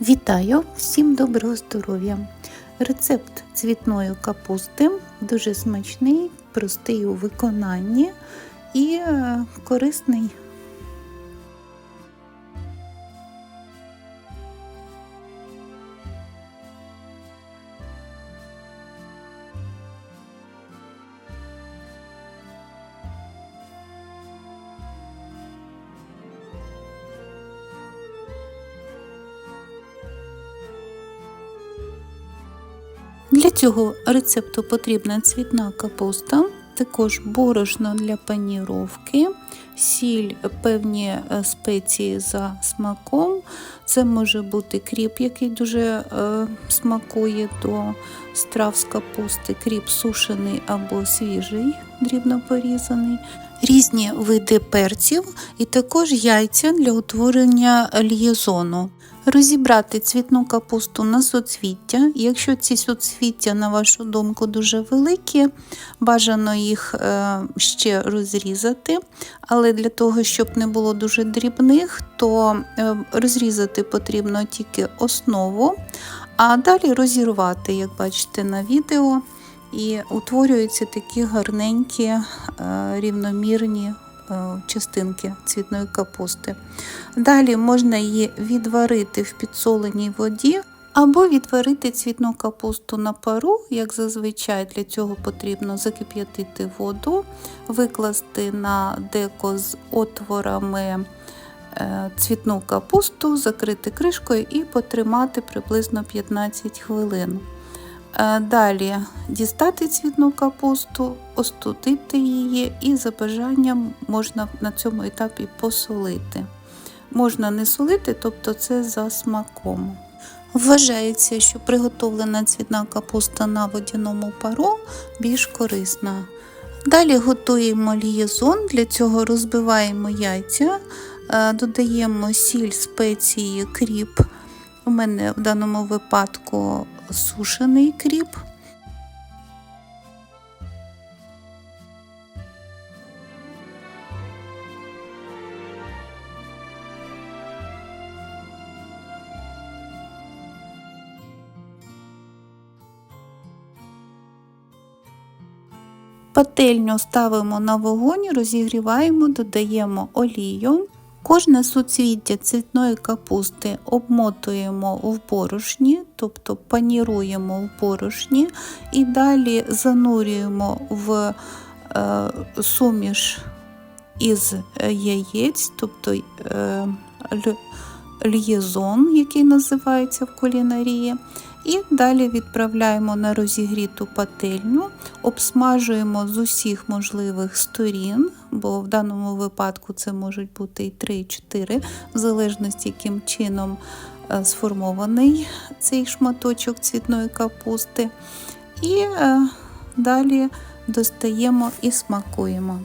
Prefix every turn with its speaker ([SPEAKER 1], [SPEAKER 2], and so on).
[SPEAKER 1] Вітаю! Всім доброго здоров'я! Рецепт цвітної капусти дуже смачний, простий у виконанні і е, корисний. Для цього рецепту потрібна цвітна капуста, також борошно для паніровки, сіль, певні е, спеції за смаком. Це може бути кріп, який дуже е, смакує до страв з капусти, кріп сушений або свіжий, дрібно порізаний. Різні види перців і також яйця для утворення л'єзону. Розібрати цвітну капусту на соцвіття. Якщо ці соцвіття, на вашу думку, дуже великі, бажано їх е, ще розрізати. Але для того, щоб не було дуже дрібних, то е, розрізати потрібно тільки основу, а далі розірвати, як бачите на відео. І утворюються такі гарненькі е, рівномірні частинки цвітної капусти. Далі можна її відварити в підсоленій воді. Або відварити цвітну капусту на пару, як зазвичай для цього потрібно закип'ятити воду, викласти на деко з отворами цвітну капусту, закрити кришкою і потримати приблизно 15 хвилин. Далі дістати цвітну капусту, остудити її і за бажанням можна на цьому етапі посолити. Можна не солити, тобто це за смаком. Вважається, що приготовлена цвітна капуста на водяному пару більш корисна. Далі готуємо лієзон, для цього розбиваємо яйця, додаємо сіль, спеції, кріп. У мене в даному випадку сушений кріп. Пательню ставимо на вогонь, розігріваємо, додаємо олію. Кожне суцвіття цвітної капусти обмотуємо в борошні, тобто паніруємо в борошні і далі занурюємо в е, суміш із яєць, тобто е, льєзон, який називається в кулінарії. І далі відправляємо на розігріту пательню, обсмажуємо з усіх можливих сторін, бо в даному випадку це можуть бути і 3-4, в залежності, яким чином е, сформований цей шматочок цвітної капусти. І е, далі достаємо і смакуємо.